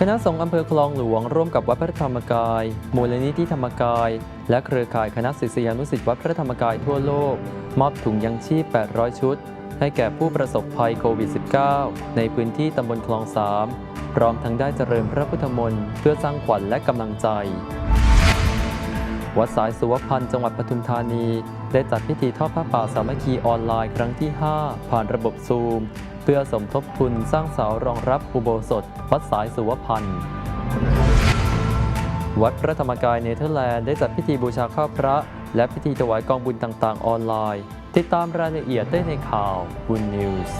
คณะสงฆ์อำเภอคลองหลวง ร่วมกับวัดพระธรรมกาย มูลนิธิธรรมกาย และเครือข่ายคณะศิษยานุศิษย์วัดพระธรรมกายทั่วโลก มอบถุงยังชีพ 800 ชุด ให้แก่ผู้ประสบภัยโควิด -19 ในพื้นที่ตำบลคลองสามพร้อมทั้งได้เจริญพระพุทธมนต์เพื่อสร้างขวัญและกำลังใจ วัดสายสุวพันธ์จังหวัดปทุมธานี ได้จัดพิธีทอดผ้าป่าสามัคคีออนไลน์ครั้งที่ 5 ผ่านระบบซูม เพื่อสมทบทุนสร้างเสารองรับอุโบสถ วัดสายสุวพันธ์วัดพระธรรมกายเนเธอร์แลนด์ได้จัดพิธีบูชาข้าวพระ และพิธีถวายกองบุญต่างๆ ออนไลน์ ติดตามรายละเอียดได้ในข่าวบุญนิวส์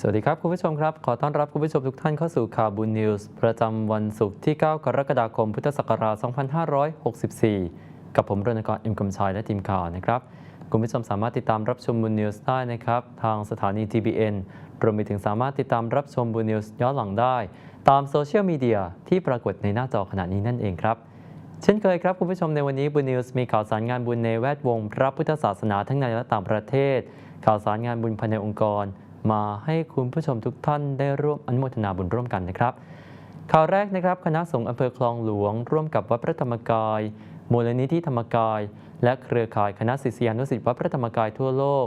สวัสดีครับ คุณผู้ชมครับ ขอต้อนรับคุณผู้ชมทุกท่านเข้าสู่ข่าวบุญนิวส์ประจำวันศุกร์ที่ 9 กรกฎาคม พุทธศักราช 2564 กับผมรณกรอิมกำชัยและทีมข่าวนะครับ คุณผู้ชมสามารถติดตามรับชมบุญนิวส์ได้นะครับ ทางสถานี TBN รวมไปถึงสามารถติดตามรับชมบุญนิวส์ย้อนหลังได้ ตามโซเชียลมีเดียที่ปรากฏในหน้าจอขณะนี้นั่นเองครับ เช่นเคยครับคุณผู้ชมในวันนี้บุญนิวส์มีข่าวสารงานบุญในแวดวงพระพุทธศาสนาทั้งในและต่างประเทศ ข่าวสารงานบุญภายในองค์กร มาให้คุณผู้ชมทุกท่านได้ร่วมอนุโมทนาบุญร่วมกันนะครับ ข่าวแรกนะครับ คณะสงฆ์อำเภอคลองหลวง ร่วมกับวัดพระธรรมกาย มูลนิธิธรรมกาย และเครือข่ายคณะศิษยานุศิษย์วัดพระธรรมกายทั่วโลก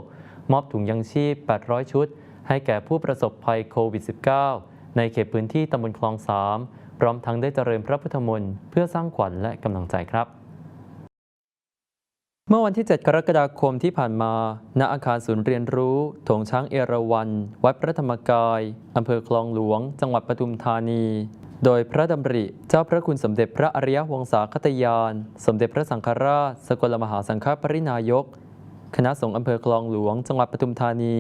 มอบถุงยังชีพ 800 ชุด ให้แก่ผู้ประสบภัยโควิด -19 ในเขตพื้นที่ตำบลคลองสามพร้อมทั้งได้เจริญพระพุทธมนต์เพื่อสร้างขวัญและกำลังใจครับ เมื่อวันที่ 7 กรกฎาคมที่ผ่านมา ณ อาคารศูนย์เรียนรู้ถงช้างเอราวัณ วัดพระธรรมกาย อำเภอคลองหลวง จังหวัดปทุมธานี โดยพระดำริ เจ้าพระคุณสมเด็จพระอริยวงศาคตยาน สมเด็จพระสังฆราช สกลมหาสังฆปรินายก คณะสงฆ์อำเภอคลองหลวง จังหวัดปทุมธานี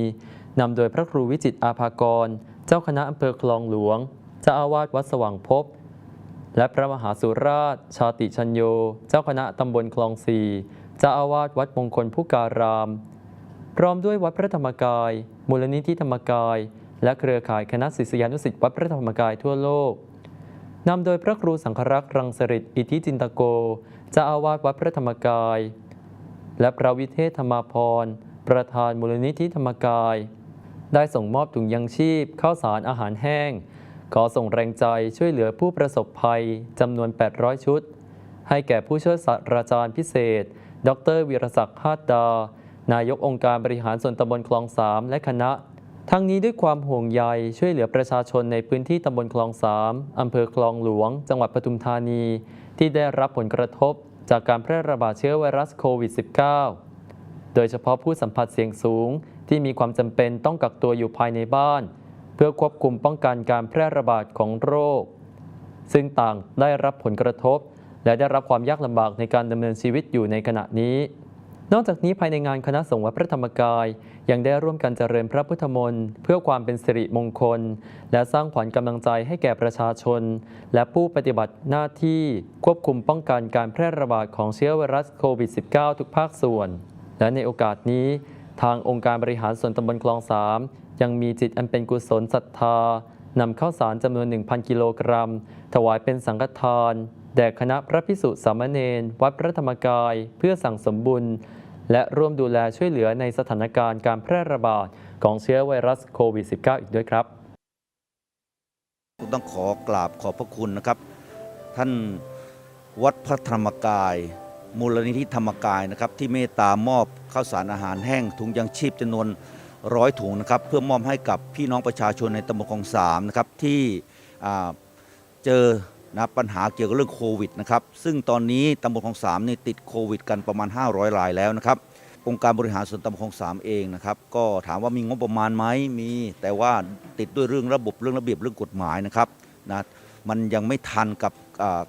นำโดยพระครูวิจิตอาภากร เจ้าคณะอำเภอคลองหลวง เจ้าอาวาสวัดสว่างภพและพระมหาสุราช ชาติชัญโย เจ้าคณะตำบลคลองสี่ เจ้าอาวาสวัดมงคลพุการาม พร้อมด้วยวัดพระธรรมกาย มูลนิธิธรรมกาย และเครือข่ายคณะศิษยานุศิษย์วัดพระธรรมกายทั่วโลกนำโดยพระครูสังฆรักษ์รังสริตอิทธิจินตโกเจ้าอาวาสวัดพระธรรมกาย และพระวิเทศธรรมาพรประธานมูลนิธิธรรมกาย ได้ส่งมอบถุงยังชีพข้าวสารอาหารแห้ง ขอส่งแรงใจช่วยเหลือผู้ประสบภัยจำนวน 800 ชุด ให้แก่ผู้ช่วยศาสตราจารย์พิเศษ ดรวีรศักดิ์ฮาดดา นายกองค์การบริหารส่วนตำบลคลองสามและคณะ ทั้งนี้ด้วยความห่วงใยช่วยเหลือประชาชนในพื้นที่ตำบลคลองสามอำเภอคลองหลวง จังหวัดปทุมธานี ที่ได้รับผลกระทบจากการแพร่ระบาดเชื้อไวรัสโควิด -19 โดยเฉพาะผู้สัมผัสเสี่ยงสูง ที่มีความจำเป็นต้องกักตัวอยู่ภายในบ้าน เพื่อควบคุมป้องกันการแพร่ระบาดของโรค ซึ่งต่างได้รับผลกระทบ และได้รับความยากลำบากในการดำเนินชีวิตอยู่ในขณะนี้ นอกจากนี้ภายในงานคณะสงฆ์วัดพระธรรมกาย ยังได้ร่วมกันเจริญพระพุทธมนต์เพื่อความเป็นสิริมงคล และสร้างขวัญกำลังใจให้แก่ประชาชน และผู้ปฏิบัติหน้าที่ควบคุมป้องกันการแพร่ระบาดของเชื้อไวรัสโควิด -19 ทุกภาคส่วน และในโอกาสนี้ ทางองค์การบริหารส่วนตำบลคลองสามยังมีจิตอันเป็นกุศลศรัทธานำข้าวสารจำนวน 1,000 กิโลกรัม ถวายเป็นสังฆทาน แด่คณะพระพิสุสามเณรวัดพระธรรมกาย เพื่อสั่งสมบุญ และร่วมดูแลช่วยเหลือในสถานการณ์การแพร่ระบาดของเชื้อไวรัสโควิด -19 อีกด้วยครับต้องขอกราบขอบพระคุณนะครับ ท่านวัดพระธรรมกาย มูลนิธิธรรมกายนะครับที่เมตตามอบข้าวสารอาหารแห้งถุงยังชีพจำนวนร้อยถุงนะครับ เพื่อมอบให้กับพี่น้องประชาชนในตำบลคลองสามนะครับที่เจอ นะปัญหาเกี่ยวกับเรื่องโควิดนะครับซึ่งตอนนี้ตำบลคลองสามนี่ติดโควิด กันประมาณ 500 รายแล้วนะครับองค์การบริหารส่วนตำบลคลองสามเองนะครับก็ถามว่ามีงบประมาณไหมมี แต่ว่าติดด้วยเรื่องระบบเรื่องระเบียบเรื่องกฎหมายนะครับนะมันยังไม่ทันกับ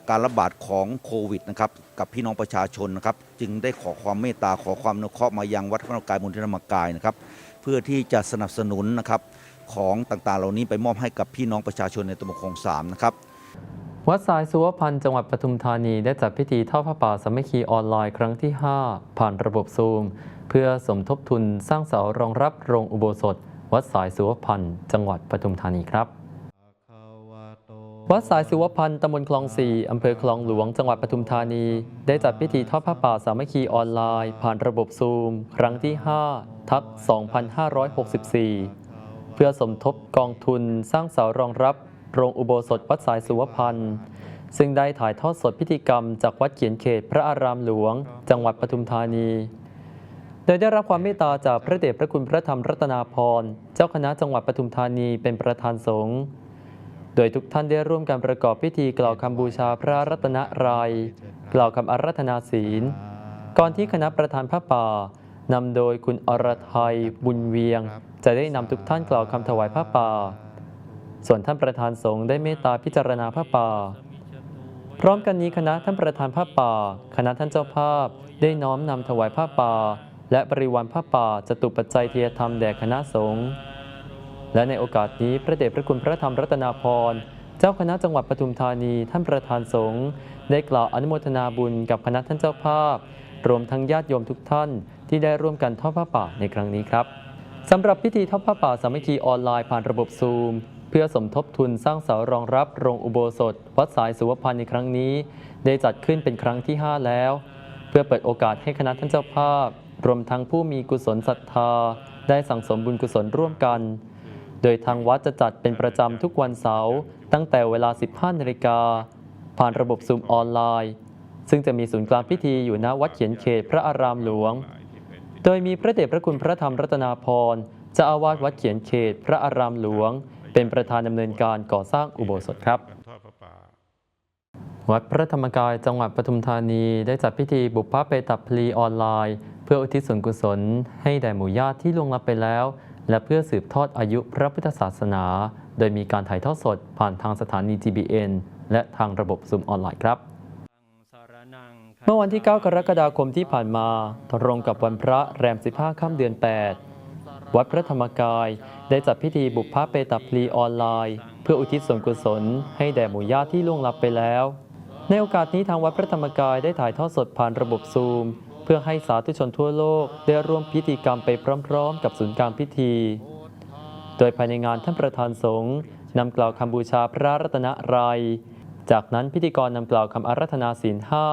การระบาดของโควิดนะครับกับพี่น้องประชาชนนะครับจึงได้ขอความเมตตาขอความนุเคราะห์มายังวัดพระธรรมกายมูลนิธิธรรมกายนะครับเพื่อที่จะสนับสนุนนะครับของต่างๆ เหล่านี้ไปมอบให้กับพี่น้องประชาชนในตำบลคลองสามนะครับ วัดสายสุวพันธ์จังหวัดปทุมธานีได้จัดพิธีทอดผ้าป่าสามัคคีออนไลน์ครั้งที่ 5 ผ่านระบบซูม เพื่อสมทบทุนสร้างเสารองรับโรงอุโบสถ วัดสายสุวพันธ์จังหวัดปทุมธานีครับ วัดสายสุวพันธ์ตำบลคลองสี่อำเภอคลองหลวงจังหวัดปทุมธานี ได้จัดพิธีทอดผ้าป่าสามัคคีออนไลน์ ผ่านระบบซูม ครั้งที่ 5 ทับ 2564 เพื่อสมทบกองทุนสร้างเสารองรับ โรงอุโบสถวัดสายสุวพันธ์ซึ่งได้ถ่ายทอดสดพิธีกรรมจากวัดเขียนเขตพระอารามหลวง จังหวัดปทุมธานี โดยได้รับความเมตตาจากพระเดชพระคุณพระธรรมรัตนาพรเจ้าคณะจังหวัดปทุมธานีเป็นประธานสงฆ์โดยทุกท่านได้ร่วมกันประกอบพิธีกล่าวคำบูชาพระรัตนรยัยกล่าวคำอารัธนาศีล ก่อนที่คณะประธานพระป่านำโดยคุณอรไทยบุญเวียง จะได้นำทุกท่านกล่าวคำถวายพระป่า ส่วนท่านประธานสงฆ์ได้เมตตาพิจารณาพระป่า พร้อมกันนี้คณะท่านประธานพระป่า คณะท่านเจ้าภาพ ได้น้อมนำถวายผ้าป่า และบริวารผ้าป่าจตุปัจจัยเทียธรรมแด่คณะสงฆ์และในโอกาสนี้พระเดชพระคุณพระธรรมรัตนาพรเจ้าคณะจังหวัดปทุมธานีท่านประธานสงฆ์ได้กล่าวอนุโมทนาบุญกับคณะท่านเจ้าภาพ รวมทั้งญาติโยมทุกท่านที่ได้ร่วมกันทอดผ้าป่าในครั้งนี้ครับสำหรับพิธีทอดผ้าป่าสามัคคีออนไลน์ผ่านระบบซูม เพื่อสมทบทุนสร้างเสารองรับโรงอุโบสถ วัดสายสุวพันธ์ในครั้งนี้ ได้จัดขึ้นเป็นครั้งที่ 5 แล้ว เพื่อเปิดโอกาสให้คณะท่านเจ้าภาพ รวมทั้งผู้มีกุศลศรัทธา ได้สั่งสมบุญกุศลร่วมกัน โดยทางวัดจะจัดเป็นประจำทุกวันเสาร์ตั้งแต่เวลา 15นาฬิกาผ่านระบบซูมออนไลน์ ซึ่งจะมีศูนย์กลางพิธีอยู่ณวัดเขียนเขตพระอารามหลวง โดยมีพระเดชพระคุณพระธรรมรัตนาพรเจ้าอาวาสวัดเขียนเขตพระอารามหลวง เป็นประธานดำเนินการก่อสร้างอุโบสถครับ วัดพระธรรมกายจังหวัดปทุมธานีได้จัดพิธีบุพพเปตัพพลีออนไลน์ เพื่ออุทิศส่วนกุศล ให้แด่หมู่ญาติที่ล่วงลับไปแล้ว และเพื่อสืบทอดอายุพระพุทธศาสนา โดยมีการถ่ายทอดสดผ่านทางสถานี GBN และทางระบบซูมออนไลน์ครับเมื่อวันที่ 9 กรกฎาคมที่ผ่านมา ตรงกับวันพระแรม 15 ค่ำเดือน 8 วัดพระธรรมกายได้จัดพิธีบุพพเปตพลีออนไลน์ เพื่ออุทิศส่วนกุศลให้แด่หมู่ญาติที่ล่วงลับไปแล้ว ในโอกาสนี้ทางวัดพระธรรมกายได้ถ่ายทอดสดผ่านระบบซูม เพื่อให้สาธุชนทั่วโลกได้ร่วมพิธีกรรมไปพร้อม ๆ กับศูนย์กลางพิธี โดยภายในงานท่านประธานสงฆ์นำกล่าวคำบูชาพระรัตนรยัย จากนั้นพิธีกรนำกล่าวคำอารัธนาศีลห้า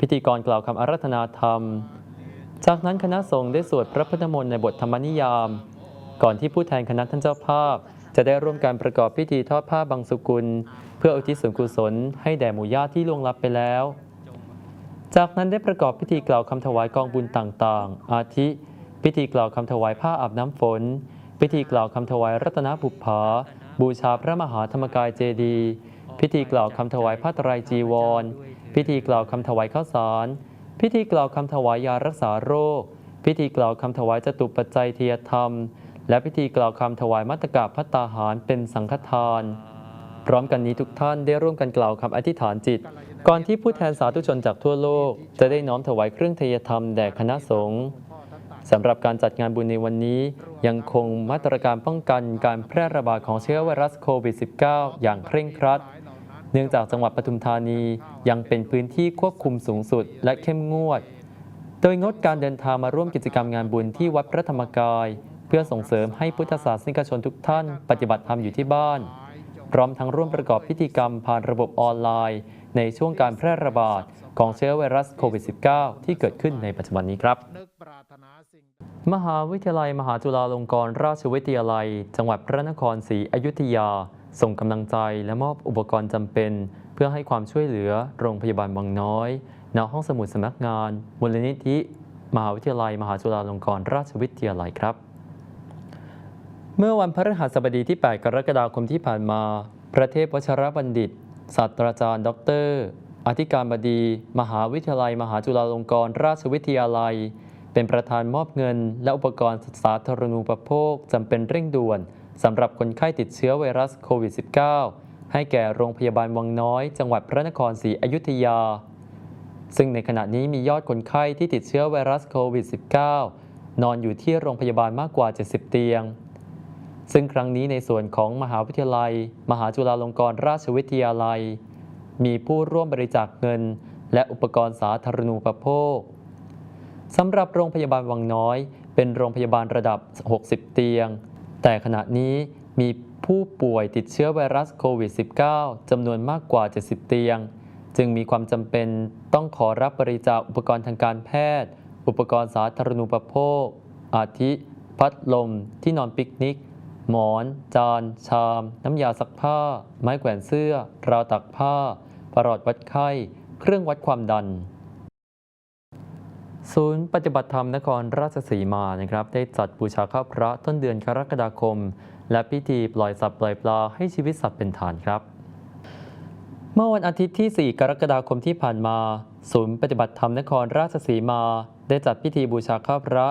พิธีกรกล่าวคำอารัธนาธรรม จากนั้นคณะสงฆ์ได้สวดพระพุทธมนต์ในบทธรรมนิยาม ก่อนที่ผู้แทนคณะท่านเจ้าภาพ จะได้ร่วมการประกอบพิธีทอดผ้าบางสุกุล เพื่ออุทิศส่วนกุศลให้แด่หมู่ญาติที่ล่วงลับไปแล้ว จากนั้นได้ประกอบพิธีกล่าวคำถวายกองบุญต่างๆ อาทิ พิธีกล่าวคำถวายผ้าอาบน้ำฝน พิธีกล่าวคำถวายรัตนบุพภาบูชาพระมหาธรรมกายเจดียพิธีกล่าวคำถวายผ้าตรายจีวร พิธีกล่าวคำถวายข้าวสาร พิธีกล่าวคำถวายยารักษาโรค พิธีกล่าวคำถวายจตุปัจจัยเทียธรรม และพิธีกล่าวคำถวายมัตตกะพัตตาหารเป็นสังฆทาน พร้อมกันนี้ทุกท่านได้ร่วมกันกล่าวคำอธิษฐานจิต ก่อนที่ผู้แทนสาธุชนจากทั่วโลก จะได้น้อมถวายเครื่องเทียธรรมแด่คณะสงฆ์สำหรับการจัดงานบุญในวันนี้ยังคงมาตรการป้องกันการแพร่ระบาดของเชื้อไวรัสโควิด -19 อย่างเคร่งครัด เนื่องจากจังหวัดปทุมธานียังเป็นพื้นที่ควบคุมสูงสุดและเข้มงวด โดยงดการเดินทางมาร่วมกิจกรรมงานบุญที่วัดพระธรรมกาย เพื่อส่งเสริมให้พุทธศาสนิกชนทุกท่าน ปฏิบัติธรรมอยู่ที่บ้าน พร้อมทั้งร่วมประกอบพิธีกรรมผ่านระบบออนไลน์ ในช่วงการแพร่ระบาดของเชื้อไวรัสโควิด -19 ที่เกิดขึ้นในปัจจุบันนี้ครับ มหาวิทยาลัยมหาจุฬาลงกรณราชวิทยาลัย จังหวัดพระนครศรีอยุธยา ส่งกำลังใจและมอบอุปกรณ์จำเป็น เพื่อให้ความช่วยเหลือโรงพยาบาลวังน้อยณห้องสมุดสำนักงานมูลนิธิ มหาวิทยาลัย มหาจุฬาลงกรณราชวิทยาลัยครับ เมื่อวันพฤหัสบดีที่ 8 กรกฎาคมที่ผ่านมาพระเทพวชรบัณฑิต ศาสตราจารย์ ดร อธิการบดี มหาวิทยาลัย มหาจุฬาลงกรณราชวิทยาลัย เป็นประธานมอบเงิน และอุปกรณ์สาธารณูปโภคจำเป็นเร่งด่วน สำหรับคนไข้ติดเชื้อไวรัสโควิด -19 ให้แก่โรงพยาบาลวังน้อย จังหวัดพระนครศรีอยุธยา ซึ่งในขณะนี้มียอดคนไข้ที่ติดเชื้อไวรัสโควิด -19 นอนอยู่ที่โรงพยาบาลมากกว่า 70 เตียง ซึ่งครั้งนี้ในส่วนของมหาวิทยาลัย มหาจุฬาลงกรณราชวิทยาลัย มีผู้ร่วมบริจาคเงิน และอุปกรณ์สาธารณูปโภคสำหรับโรงพยาบาลวังน้อย เป็นโรงพยาบาลระดับ 60 เตียง แต่ขณะนี้มีผู้ป่วยติดเชื้อไวรัสโควิด -19 จำนวนมากกว่า 70 เตียง จึงมีความจำเป็นต้องขอรับบริจาคอุปกรณ์ทางการแพทย์ อุปกรณ์สาธารณูปโภค อาทิ พัดลม ที่นอนปิกนิก หมอน จาน ชาม น้ำยาซักผ้า ไม้แขวนเสื้อ ราวตักผ้าประหลอดวัดไข้ เครื่องวัดความดัน ศูนย์ปฏิบัติธรรมนครราชสีมานะครับได้จัดบูชาข้าพระต้นเดือนกรกฎาคม และพิธีปล่อยสัตว์ปล่อยปลาให้ชีวิตสัตว์เป็นฐานครับ เมื่อวันอาทิตย์ที่ 4 กรกฎาคมที่ผ่านมา ศูนย์ปฏิบัติธรรมนครราชสีมา ได้จัดพิธีบูชาข้าพระ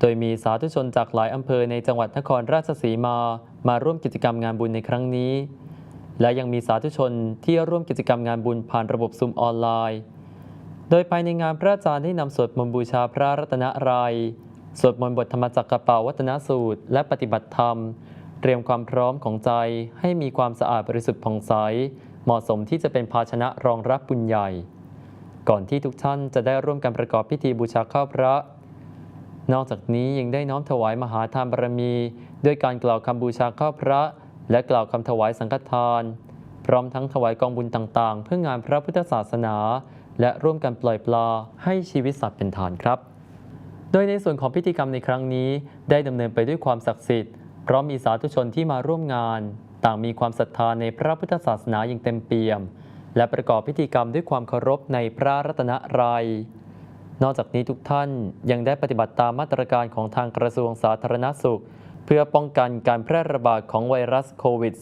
โดยมีสาธุชนจากหลายอำเภอในจังหวัดนครราชสีมา มาร่วมกิจกรรมงานบุญในครั้งนี้ และยังมีสาธุชนที่ร่วมกิจกรรมงานบุญผ่านระบบซุมออนไลน์ โดยภายในงานพระอาจารย์ได้นำสวดมนต์บูชาพระรัตนตรัยสวดมนต์บทธรรมจักรเปาวัตนสูตร และปฏิบัติธรรม เตรียมความพร้อมของใจให้มีความสะอาดบริสุทธิ์ผ่องใสเหมาะสมที่จะเป็นภาชนะรองรับบุญใหญ่ ก่อนที่ทุกท่านจะได้ร่วมกันประกอบพิธีบูชาข้าวพระ นอกจากนี้ยังได้น้อมถวายมหาทานบารมี ด้วยการกล่าวคำบูชาข้าวพระ และกล่าวคำถวายสังฆทาน พร้อมทั้งถวายกองบุญต่างๆ เพื่องานพระพุทธศาสนา และร่วมกันปล่อยปลาให้ชีวิตสัตว์เป็นทานครับ โดยในส่วนของพิธีกรรมในครั้งนี้ ได้ดำเนินไปด้วยความศักดิ์สิทธิ์เพราะมีสาธุชนที่มาร่วมงาน ต่างมีความศรัทธาในพระพุทธศาสนาอย่างเต็มเปี่ยม และประกอบพิธีกรรมด้วยความเคารพในพระรัตนตรัยนอกจากนี้ทุกท่านยังได้ปฏิบัติตามมาตรการของทางกระทรวงสาธารณสุข เพื่อป้องกันการแพร่ระบาดของไวรัสโควิด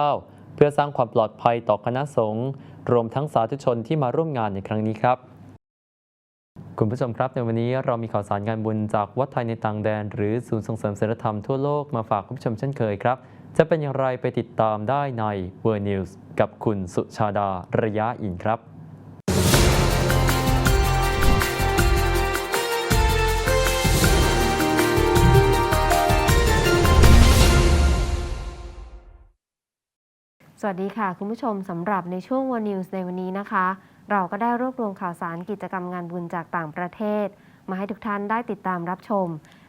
-19 เพื่อสร้างความปลอดภัยต่อคณะสงฆ์ รวมทั้งสาธุชนที่มาร่วมงานในครั้งนี้ครับ คุณผู้ชมครับในวันนี้เรามีข่าวสารงานบุญจากวัดไทยในต่างแดน หรือศูนย์ส่งเสริมศิลธรรมทั่วโลกมาฝากคุณผู้ชมเช่นเคยครับ จะเป็นอย่างไรไปติดตามได้ใน w o r d News กับคุณสุชาดาระยะอินครับ วัสดีค่ะ คุณผู้ชมสำหรับในช่วง World News ในวันนี้นะคะ เราก็ได้รวบรวมข่าวสารกิจกรรมงานบุญจากต่างประเทศ มาให้ทุกท่านได้ติดตามรับชม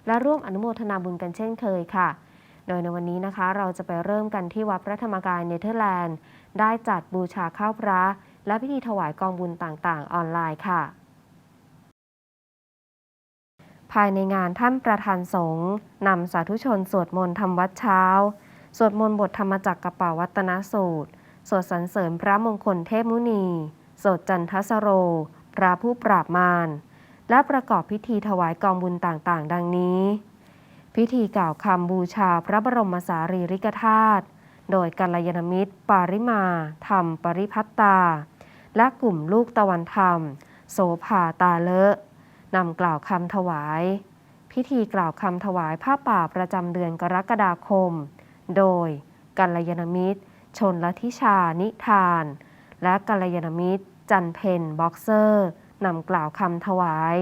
และร่วมอนุโมทนาบุญกันเช่นเคยค่ะ โดยในวันนี้นะคะ เราจะไปเริ่มกันที่วัดพระธรรมกายเนเธอร์แลนด์ ได้จัดบูชาข้าวพระ และพิธีถวายกองบุญต่างๆ ออนไลน์ค่ะ ภายในงานท่านประธานสงฆ์นำสาธุชนสวดมนต์ทำวัดเช้า สวดมนต์บทธรรมจักรกระเป๋าวัตนสูตร สวดสรรเสริญพระมงคลเทพมุนี สวดจันทสโร พระผู้ปราบมาร และประกอบพิธีถวายกองบุญต่างๆ ดังนี้ พิธีกล่าวคำบูชาพระบรมสารีริกธาตุ โดยกัลยาณมิตร ปาริมา ธรรมปริพัตตา และกลุ่มลูกตะวันธรรม โสภาตาเลอะนำกล่าวคำถวาย พิธีกล่าวคำถวายผ้าป่าประจำเดือนกรกฎาคม โดยกัลยาณมิตร ชนละทิชานิทาน และกัลยาณมิตร จันเพนบ็อกเซอร์นำกล่าวคำถวาย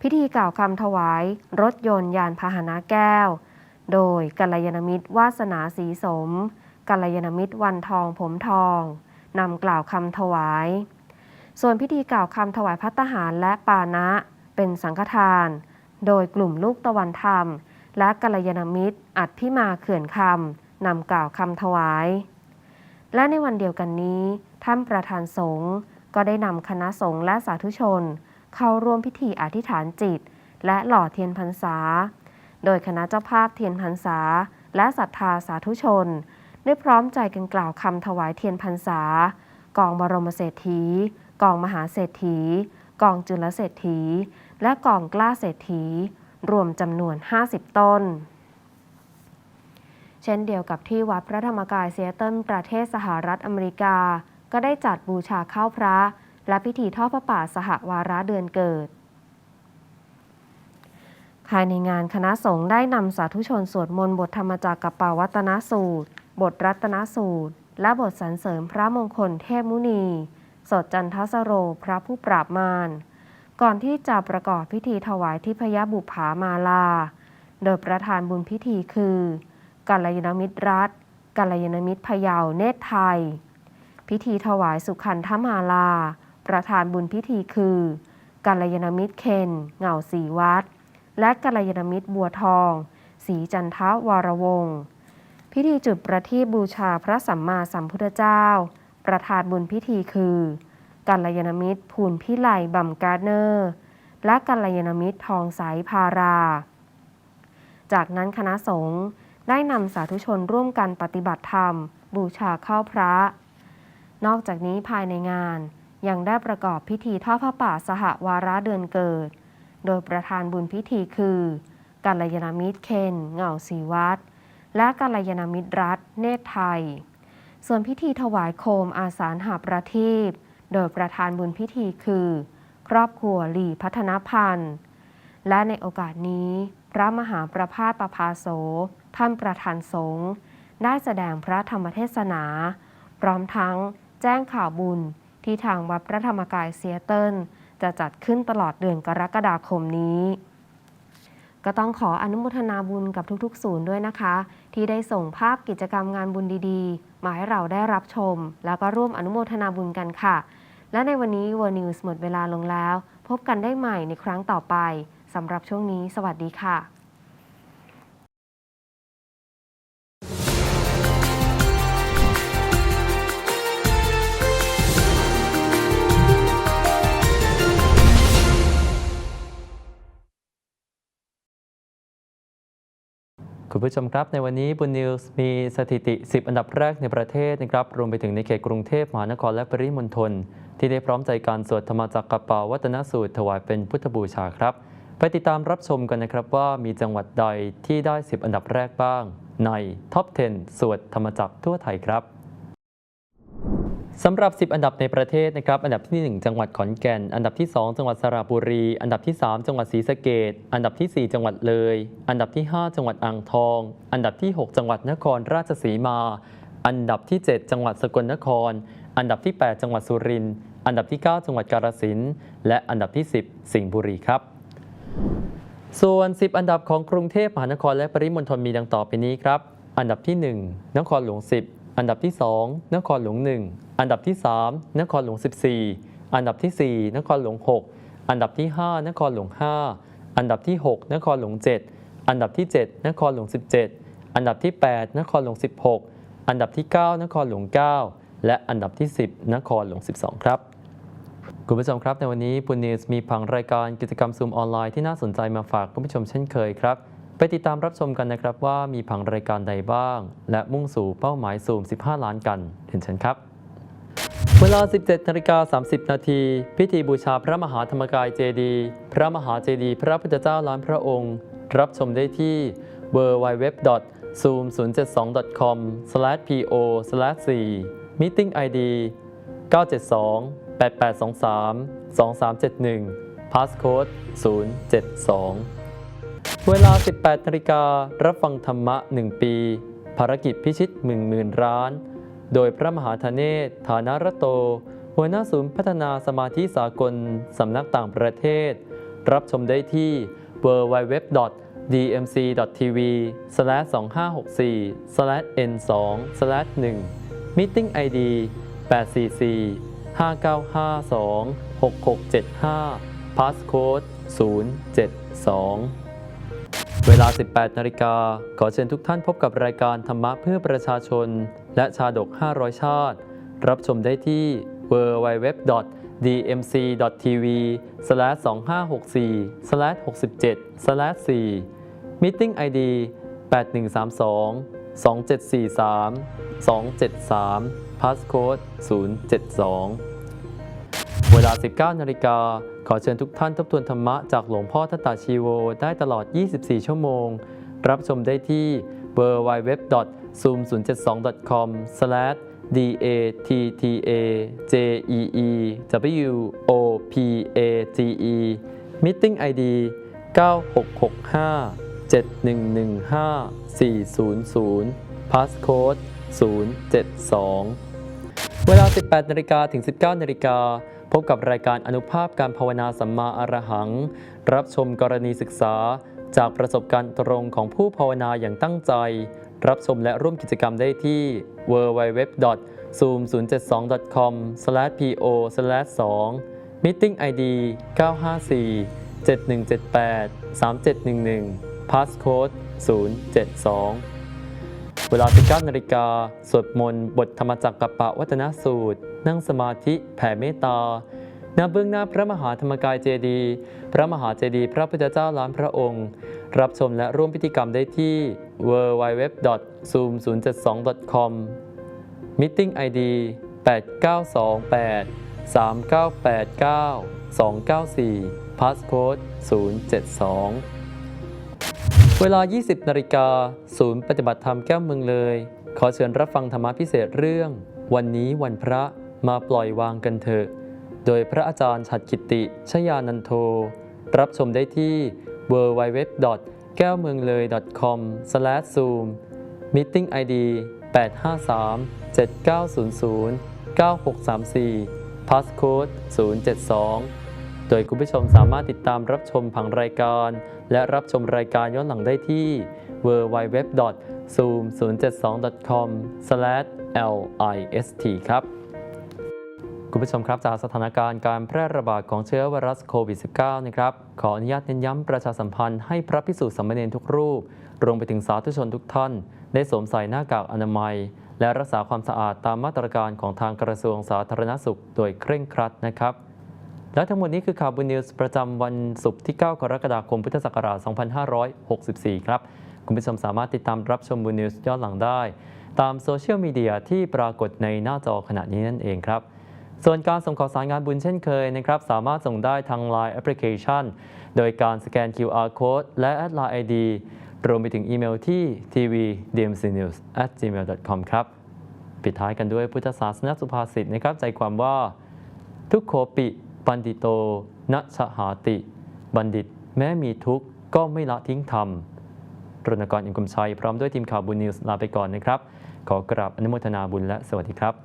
พิธีกล่าวคำถวาย รถยนต์ยานพาหนะแก้ว โดยกัลยาณมิตรวาสนาสีสมกัลยาณมิตรวันทองผมทองนำกล่าวคำถวาย ส่วนพิธีกล่าวคำถวายพัตตาหารและปานะ เป็นสังฆทาน โดยกลุ่มลูกตะวันธรรม และกัลยาณมิตร อัดที่มาเขื่อนคำนำกล่าวคำถวาย และในวันเดียวกันนี้ ท่านประธานสงฆ์ก็ได้นำคณะสงฆ์และสาธุชน เข้าร่วมพิธีอธิษฐานจิต และหล่อเทียนพรรษา โดยคณะเจ้าภาพเทียนพรรษา และศรัทธาสาธุชน ได้พร้อมใจกันกล่าวคำถวายเทียนพรรษา กองบรมเศรษฐี กองมหาเศรษฐี กองจุลเศรษฐี และกองกล้าเศรษฐี รวมจำนวน 50 ต้น เช่นเดียวกับที่วัดพระธรรมกายเซียเติลประเทศสหรัฐอเมริกา ก็ได้จัดบูชาข้าวพระ และพิธีทอดพระป่าสหวาระเดือนเกิดภายในงานคณะสงฆ์ได้นำสาธุชนสวดมนต์บทธรรมจักรกับปาวัตนสูตร บทรัตนสูตร และบทสรรเสริมพระมงคลเทพมุนี สดจันทสโร พระผู้ปราบมาร ก่อนที่จะประกอบพิธีถวายทิพยบุภามาลา โดยประธานบุญพิธีคือกัลยาณมิตรรัฐกัลยาณมิตรพยาวเนตรไทย พิธีถวายสุขันธมาลา ประธานบุญพิธีคือกัลยาณมิตรเคนเหงาสีวัด และกัลยาณมิตรบัวทอง สีจันทวรวงศ์พิธีจุดประทีปบูชาพระสัมมาสัมพุทธเจ้า ประธานบุญพิธีคือ กัลยาณมิตรภูลพิไลบัมการ์เนอร์ และกัลยาณมิตรทองสายพารา จากนั้นคณะสงฆ์ได้นำสาธุชนร่วมกันปฏิบัติธรรม บูชาเข้าพระ นอกจากนี้ภายในงานยังได้ประกอบพิธีทอดผ้าป่าสหวาระเดือนเกิด โดยประธานบุญพิธีคือกัลยาณมิตรเคนเงาศรีวัดและกัลยาณมิตรรัฐเนตรไทย ส่วนพิธีถวายโคมอาสาฬหาประทีป โดยประธานบุญพิธีคือ ครอบครัวหลีพัฒนพันธ์ และในโอกาสนี้ พระมหาประภาสประภาโส ท่านประธานสงฆ์ได้แสดงพระธรรมเทศนา พร้อมทั้งแจ้งข่าวบุญที่ทางวัดพระธรรมกายเซียเติลจะจัดขึ้นตลอดเดือนกรกฎาคมนี้ ก็ต้องขออนุโมทนาบุญกับทุกๆ ศูนย์ด้วยนะคะ ที่ได้ส่งภาพกิจกรรมงานบุญดีๆ มาให้เราได้รับชม แล้วก็ร่วมอนุโมทนาบุญกันค่ะ และในวันนี้ World News หมดเวลาลงแล้ว พบกันได้ใหม่ในครั้งต่อไปสำหรับช่วงนี้ สวัสดีค่ะ คุณผู้ชมครับในวันนี้บุญนิวส์มีสถิติ 10 อันดับแรกในประเทศนะครับรวมไปถึงในเขตกรุงเทพมหานครและปริมณฑลที่ได้พร้อมใจการสวดธรรมจักรกปาวัตนสูตรถวายเป็นพุทธบูชาครับ ไปติดตามรับชมกันนะครับว่ามีจังหวัดใดที่ได้ 10 อันดับแรกบ้าง ในท็อป 10 สวดธรรมจักรทั่วไทยครับ สำหรับ 10 อันดับในประเทศนะครับ อันดับที่ 1 จังหวัดขอนแก่น อันดับที่ 2 จังหวัดสระบุรี อันดับที่ 3 จังหวัดศรีสะเกดอันดับที่ 4 จังหวัดเลย อันดับที่ 5 จังหวัดอ่างทอง อันดับที่ 6 จังหวัดนครราชสีมา อันดับที่ 7 จังหวัดสกลนคร อันดับที่ 8 จังหวัดสุรินทร์ อันดับที่ 9 จังหวัดกาฬสินธุ์ และอันดับที่ 10 สิงห์บุรีครับ ส่วน 10 อันดับของกรุงเทพมหานครและปริมณฑลมีดังต่อไปนี้ครับ อันดับที่ 1 นครหลวง 10 อันดับที่ 2 นครหลวง 1 อันดับที่ 3 นครหลวง 14 อันดับที่ 4 นครหลวง 6 อันดับที่ 5 นครหลวง 5 อันดับที่ 6 นครหลวง 7 อันดับที่ 7 นครหลวง 17 อันดับที่ 8 นครหลวง 16 อันดับที่ 9 นครหลวง 9 และอันดับที่ 10 นครหลวง 12 ครับคุณผู้ชมครับในวันนี้ปุณนิวส์มีผังรายการกิจกรรมซูมออนไลน์ที่น่าสนใจมาฝากคุณผู้ชมเช่นเคยครับ ไปติดตามรับชมกันนะครับว่ามีผังรายการใดบ้าง และมุ่งสู่เป้าหมายซูม15 ล้านกันเห็นเชิญครับเวลา 17นาฬิกา30 นาที พิธีบูชาพระมหาธรรมกายเจดีย์พระมหาเจดีย์พระพุทธเจ้าล้านพระองค์ รับชมได้ที่ w w w zoom 0 7 2 com po 4 meeting id 972 8823 2371 passcode 072 เวลา 18นาฬิการัฟังธรรมะ 1 ปี ภารกิจพิชิตหมื่นหมื่นร้าน โดยพระมหาธเนศ ฐานารโต หัวหน้าศูนย์พัฒนาสมาธิสากล สำนักต่างประเทศ รับชมได้ที่ www.dmc.tv/2564/n2/1 Meeting ID 844 5952 6675 Passcode 072 เวลา 18 นาฬิกา ขอเชิญทุกท่านพบกับรายการธรรมะเพื่อประชาชน และชาดก 500 ชาติ รับชมได้ที่ www.dmc.tv/2564/67/4 Meeting ID 8132 2743 273 Passcode 072 เวลา 19 นาฬิกา ขอเชิญทุกท่านทบทวนธรรมะจากหลวงพ่อทัตตาชีโว ได้ตลอด 24 ชั่วโมง รับชมได้ที่ www.zoom072.com dattajeewopate Meeting ID 9665 7115 400 Passcode 072 เวลา 18นาฬิกาถึง 19นาฬิกา พบกับรายการอนุภาพการภาวนาสัมมาอรหัง รับชมกรณีศึกษา จากประสบการณ์ตรงของผู้ภาวนาอย่างตั้งใจ รับชมและร่วมกิจกรรมได้ที่ www.zoom072.com/po/2 Meeting ID 954 7178 3711 Passcode 072 เวลา19นาฬิกาสวดมนต์บทธรรมจักรกับปะวัฒนสูตร นั่งสมาธิแผ่เมตตาณเบื้องหน้าพระมหาธรรมกายเจดีย์พระมหาเจดีย์พระพุทธเจ้าล้านพระองค์ รับชมและร่วมพิธีกรรมได้ที่ www.zoom072.com Meeting ID 8928 3989 294 Passcode 072 เวลา 20นาฬิกาศูนย์ปฏิบัติธรรมแก้วเมืองเลย ขอเชิญรับฟังธรรมพิเศษเรื่อง วันนี้วันพระ มาปล่อยวางกันเถอะ โดยพระอาจารย์ฉัดกิติชยานันโท รับชมได้ที่ www. แก้วเมืองเลย com/zoom meeting ID 853 7900 9634 passcode 072 โดยคุณผู้ชมสามารถติดตามรับชมผังรายการ และรับชมรายการย้อนหลังได้ที่ www.zoom072.com/list ครับ คุณผู้ชมครับจากสถานการณ์การแพร่ระบาดของเชื้อไวรัสโควิด -19 นะครับขออนุญาตเน้นย้ำประชาสัมพันธ์ให้พระพิสุสามเณรทุกรูป รวมไปถึงสาธุชนทุกท่าน ได้สวมใส่หน้ากากอนามัย และรักษาความสะอาดตามมาตรการของทางกระทรวงสาธารณสุขโดยเคร่งครัดนะครับ และทั้งหมดนี้คือข่าวบุญนิวส์ประจำวันศุกร์ที่ 9 กรกฎาคมพุทธศักราช 2564 ครับคุณผู้ชมสามารถติดตามรับชมบุญนิวส์ย้อนหลังได้ ตามโซเชียลมีเดียที่ปรากฏในหน้าจอขณะนี้นั่นเองครับ ส่วนการส่งข่าวสารงานบุญเช่นเคยนะครับสามารถส่งได้ทาง Line Application โดยการสแกน QR Code และ Add Line ID รวมไปถึงอีเมลที่ tvdmcnews@gmail.com ครับปิดท้ายกันด้วยพุทธศาสนสุภาษิตนะครับใจความว่าทุกโคปิปันติโตนะชหาติ บัณฑิต แม้มีทุกข์ก็ไม่ละทิ้งธรรมรณกรอินกุมชัย พร้อมด้วยทีมข่าวบุญนิวส์ลาไปก่อนนะครับ ขอกราบอนุโมทนาบุญและสวัสดีครับ